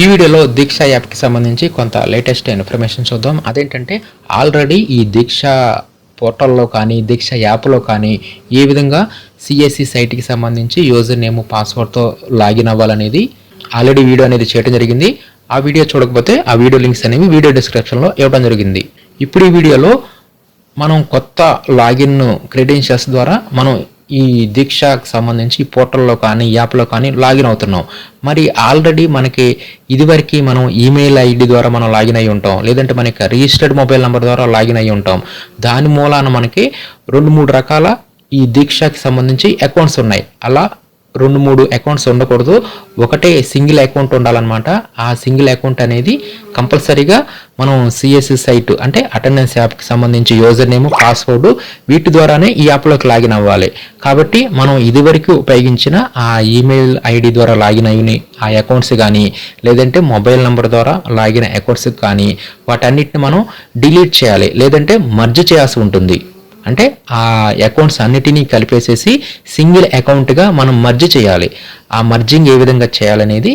ఈ వీడియోలో దీక్ష యాప్కి సంబంధించి కొంత లేటెస్ట్ ఇన్ఫర్మేషన్ చూద్దాం. అదేంటంటే ఆల్రెడీ ఈ దీక్ష పోర్టల్లో కానీ దీక్ష యాప్లో కానీ ఏ విధంగా సిఎస్సి సైట్కి సంబంధించి యూజర్ నేమ్ పాస్వర్డ్తో లాగిన్ అవ్వాలనేది ఆల్రెడీ వీడియో అనేది చేయడం జరిగింది. ఆ వీడియో చూడకపోతే ఆ వీడియో లింక్స్ అనేవి వీడియో డిస్క్రిప్షన్లో ఇవ్వడం జరిగింది. ఇప్పుడు ఈ వీడియోలో మనం కొత్త లాగిన్ క్రెడెన్షియల్స్ ద్వారా మనం ఈ దీక్షకు సంబంధించి ఈ పోర్టల్లో కానీ యాప్లో కానీ లాగిన్ అవుతున్నాం. మరి ఆల్రెడీ మనకి ఇదివరకు మనం ఈమెయిల్ ఐడి ద్వారా మనం లాగిన్ అయి ఉంటాం. లేదంటే మనకి రిజిస్టర్డ్ మొబైల్ నెంబర్ ద్వారా లాగిన్ అయి ఉంటాం. దాని మూలాన మనకి రెండు మూడు రకాల ఈ దీక్షకి సంబంధించి అకౌంట్స్ ఉన్నాయి. అలా రెండు మూడు అకౌంట్స్ ఉండకూడదు. ఒకటే సింగిల్ అకౌంట్ ఉండాలన్నమాట. ఆ సింగిల్ అకౌంట్ అనేది కంపల్సరీగా మనం సిఎస్సి సైట్ అంటే అటెండెన్స్ యాప్కి సంబంధించి యూజర్ నేమ్ పాస్వర్డ్ వీటి ద్వారానే ఈ యాప్లోకి లాగిన్ అవ్వాలి. కాబట్టి మనం ఇదివరకు ఉపయోగించిన ఆ ఈమెయిల్ ఐడి ద్వారా లాగిన్ అయిన ఆ అకౌంట్స్ కానీ లేదంటే మొబైల్ నెంబర్ ద్వారా లాగిన్ అకౌంట్స్ కానీ వాటన్నిటిని మనం డిలీట్ చేయాలి. లేదంటే మర్జ్ చేయాల్సి ఉంటుంది. అంటే ఆ అకౌంట్స్ అన్నిటినీ కలిపేసేసి సింగిల్ అకౌంట్గా మనం మర్జ్ చేయాలి. ఆ మర్జింగ్ ఏ విధంగా చేయాలనేది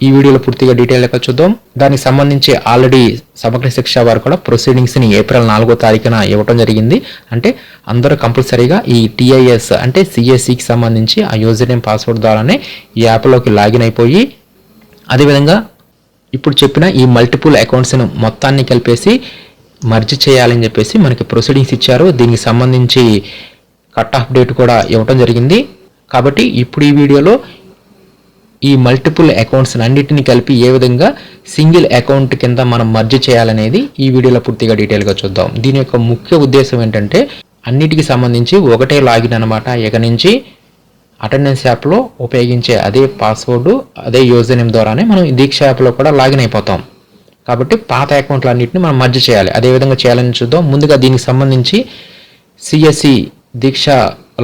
ఈ వీడియోలో పూర్తిగా డీటెయిల్గా చూద్దాం. దానికి సంబంధించి ఆల్రెడీ సమగ్ర శిక్ష వారు కూడా ప్రొసీడింగ్స్ని ఏప్రిల్ నాలుగో తారీఖున ఇవ్వడం జరిగింది. అంటే అందరూ కంపల్సరీగా ఈ టీఐఎస్ అంటే సిఎస్సికి సంబంధించి ఆ యూజర్ నేమ్ పాస్వర్డ్ ద్వారానే ఈ యాప్లోకి లాగిన్ అయిపోయి అదేవిధంగా ఇప్పుడు చెప్పిన ఈ మల్టిపుల్ అకౌంట్స్ను మొత్తాన్ని కలిపేసి మర్జ్ చేయాలని చెప్పేసి మనకి ప్రొసీడింగ్స్ ఇచ్చారు. దీనికి సంబంధించి కట్ ఆఫ్ డేట్ కూడా ఇవ్వటం జరిగింది. కాబట్టి ఇప్పుడు ఈ వీడియోలో ఈ మల్టిపుల్ అకౌంట్స్ అన్నిటిని కలిపి ఏ విధంగా సింగిల్ అకౌంట్ కింద మనం మర్జ్ చేయాలనేది ఈ వీడియోలో పూర్తిగా డీటెయిల్గా చూద్దాం. దీని యొక్క ముఖ్య ఉద్దేశం ఏంటంటే అన్నిటికి సంబంధించి ఒకటే లాగిన్ అనమాట ఇక నుంచి అటెండెన్స్ యాప్లో ఉపయోగించే అదే పాస్వర్డ్ అదే యూజర్ నేమ్ ద్వారానే మనం ఈ దీక్ష యాప్లో కూడా లాగిన్ అయిపోతాం. కాబట్టి పాత అకౌంట్లు అన్నింటిని మనం మర్జ్ చేయాలి. అదే విధంగా చేయాలని చూద్దాం. ముందుగా దీనికి సంబంధించి CSC Diksha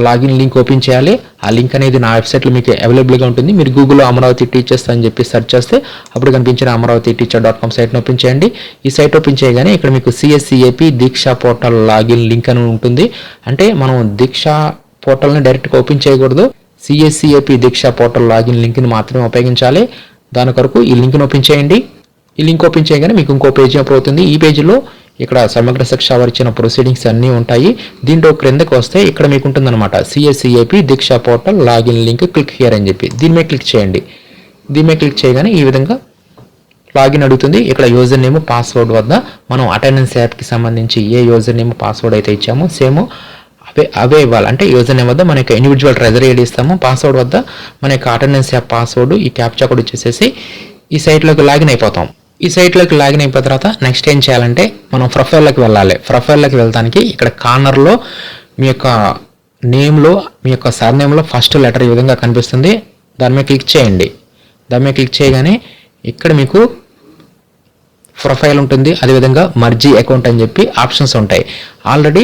login link open చేయాలి. ఆ లింక్ అనేది నా వెబ్సైట్లో మీకు అవైలబుల్గా ఉంటుంది. మీరు గూగుల్లో అమరావతి టీచర్స్ అని చెప్పి సెర్చ్ చేస్తే అప్పుడు కనిపించిన అమరావతి టీచర్ డాట్ కామ్ సైట్ని ఓపెన్ చేయండి. ఈ సైట్ ఓపెన్ చేయగానే ఇక్కడ మీకు CSCAP Diksha portal login link అని ఉంటుంది. అంటే మనం దీక్ష పోర్టల్ని డైరెక్ట్గా ఓపెన్ చేయకూడదు. సిఎస్సిఏపి దీక్ష పోర్టల్ లాగిన్ లింక్ని మాత్రమే ఉపయోగించాలి. దాని కొరకు ఈ లింక్ని ఓపెన్ చేయండి. ఈ లింక్ ఓపెన్ చేయగానే మీకు ఇంకో పేజీ అప్పుడు అవుతుంది. ఈ పేజీలో ఇక్కడ సమగ్ర శిక్ష వారు ఇచ్చిన ప్రొసీడింగ్స్ అన్నీ ఉంటాయి. దీంట్లో క్రిందకు వస్తే ఇక్కడ మీకు ఉంటుందన్నమాట CSCAP Diksha portal login link click here అని చెప్పి. దీని మీద క్లిక్ చేయండి. దీని మీద క్లిక్ చేయగానే ఈ విధంగా లాగిన్ అడుగుతుంది. ఇక్కడ యూజర్ నేమ్ పాస్వర్డ్ వద్ద మనం అటెండెన్స్ యాప్కి సంబంధించి ఏ యూజర్ నేమ్ పాస్వర్డ్ అయితే ఇచ్చామో సేమ్ అవే అవే ఇవ్వాలి. అంటే యూజర్ నేమ్ వద్ద మన యొక్క ఇండివిజువల్ ట్రెజరీ ఐడి ఇస్తాము. పాస్వర్డ్ వద్ద మన యొక్క అటెండెన్స్ యాప్ పాస్వర్డ్ ఈ క్యాప్చా కూడా ఇచ్చేసేసి ఈ సైట్లోకి లాగిన్ అయిపోతాం. ఈ సైట్లోకి లాగిన్ అయిపోయిన తర్వాత నెక్స్ట్ ఏం చేయాలంటే మనం ప్రొఫైల్లోకి వెళ్ళాలి. ప్రొఫైల్లోకి వెళ్ళడానికి ఇక్కడ కార్నర్లో మీ యొక్క నేమ్లో మీ యొక్క సర్ నేమ్లో ఫస్ట్ లెటర్ ఈ విధంగా కనిపిస్తుంది. దాని మీద క్లిక్ చేయండి. దాని మీద క్లిక్ చేయగానే ఇక్కడ మీకు ప్రొఫైల్ ఉంటుంది. అదేవిధంగా మర్జీ అకౌంట్ అని చెప్పి ఆప్షన్స్ ఉంటాయి. ఆల్రెడీ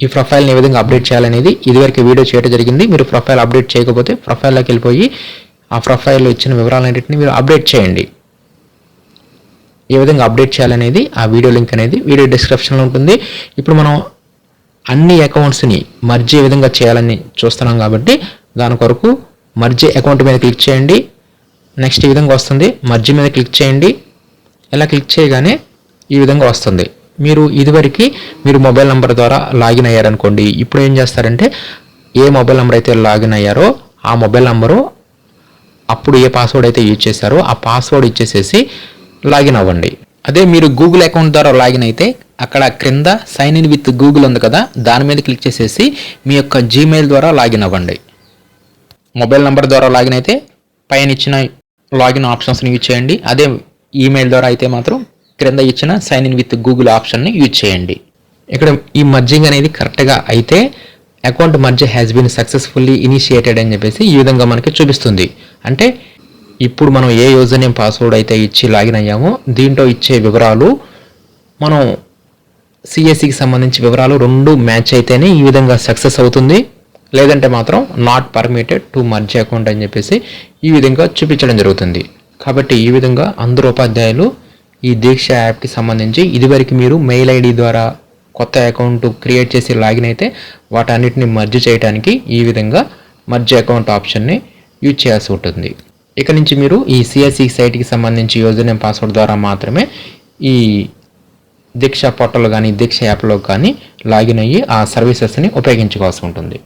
ఈ ప్రొఫైల్ని ఏ విధంగా అప్డేట్ చేయాలనేది ఇదివరకు వీడియో చేయడం జరిగింది. మీరు ప్రొఫైల్ అప్డేట్ చేయకపోతే ప్రొఫైల్లోకి వెళ్ళిపోయి ఆ ప్రొఫైల్లో ఇచ్చిన వివరాలన్నింటినీ మీరు అప్డేట్ చేయండి. ఏ విధంగా అప్డేట్ చేయాలనేది ఆ వీడియో లింక్ అనేది వీడియో డిస్క్రిప్షన్లో ఉంటుంది. ఇప్పుడు మనం అన్ని అకౌంట్స్ని మర్జీ ఏ విధంగా చేయాలని చూస్తున్నాం కాబట్టి దాని కొరకు మర్జీ అకౌంట్ మీద క్లిక్ చేయండి. నెక్స్ట్ ఈ విధంగా వస్తుంది. మర్జీ మీద క్లిక్ చేయండి. ఇలా క్లిక్ చేయగానే ఈ విధంగా వస్తుంది. మీరు ఇదివరకు మీరు మొబైల్ నెంబర్ ద్వారా లాగిన్ అయ్యారనుకోండి. ఇప్పుడు ఏం చేస్తారంటే ఏ మొబైల్ నెంబర్ అయితే లాగిన్ అయ్యారో ఆ మొబైల్ నెంబరు అప్పుడు ఏ పాస్వర్డ్ అయితే యూజ్ చేశారో ఆ పాస్వర్డ్ ఇచ్చేసేసి లాగిన్ అవ్వండి. అదే మీరు గూగుల్ అకౌంట్ ద్వారా లాగిన్ అయితే అక్కడ క్రింద సైన్ ఇన్ విత్ గూగుల్ ఉంది కదా దాని మీద క్లిక్ చేసేసి మీ యొక్క జీమెయిల్ ద్వారా లాగిన్ అవ్వండి. మొబైల్ నెంబర్ ద్వారా లాగిన్ అయితే పైన ఇచ్చిన లాగిన్ ఆప్షన్స్ని యూజ్ చేయండి. అదే ఈమెయిల్ ద్వారా అయితే మాత్రం క్రింద ఇచ్చిన సైన్ ఇన్ విత్ గూగుల్ ఆప్షన్ని యూజ్ చేయండి. ఇక్కడ ఈ మర్జింగ్ అనేది కరెక్ట్గా అయితే account merge has been successfully initiated అని చెప్పేసి ఈ విధంగా మనకి చూపిస్తుంది. అంటే ఇప్పుడు మనం ఏ యూజర్ నేమ్ పాస్వర్డ్ అయితే ఇచ్చి లాగిన్ అయ్యామో దీంట్లో ఇచ్చే వివరాలు మనం సిఎస్సికి సంబంధించి వివరాలు రెండు మ్యాచ్ అయితేనే ఈ విధంగా సక్సెస్ అవుతుంది. లేదంటే మాత్రం not permitted to merge account అని చెప్పేసి ఈ విధంగా చూపించడం జరుగుతుంది. కాబట్టి ఈ విధంగా అందరు ఉపాధ్యాయులు ఈ దీక్ష యాప్కి సంబంధించి ఇదివరకు మీరు మెయిల్ ఐడి ద్వారా కొత్త అకౌంట్ క్రియేట్ చేసి లాగిన్ అయితే వాటన్నిటిని మర్జ్ చేయడానికి ఈ విధంగా మర్జ్ అకౌంట్ ఆప్షన్ని యూజ్ చేయాల్సి ఉంటుంది. ఇక నుంచి మీరు ఈ సిఎస్సి సైట్కి సంబంధించి యూజర్ నేమ్ పాస్వర్డ్ ద్వారా మాత్రమే ఈ దీక్ష పోర్టల్ కానీ దీక్ష యాప్లో కానీ లాగిన్ అయ్యి ఆ సర్వీసెస్ని ఉపయోగించుకోవాల్సి ఉంటుంది.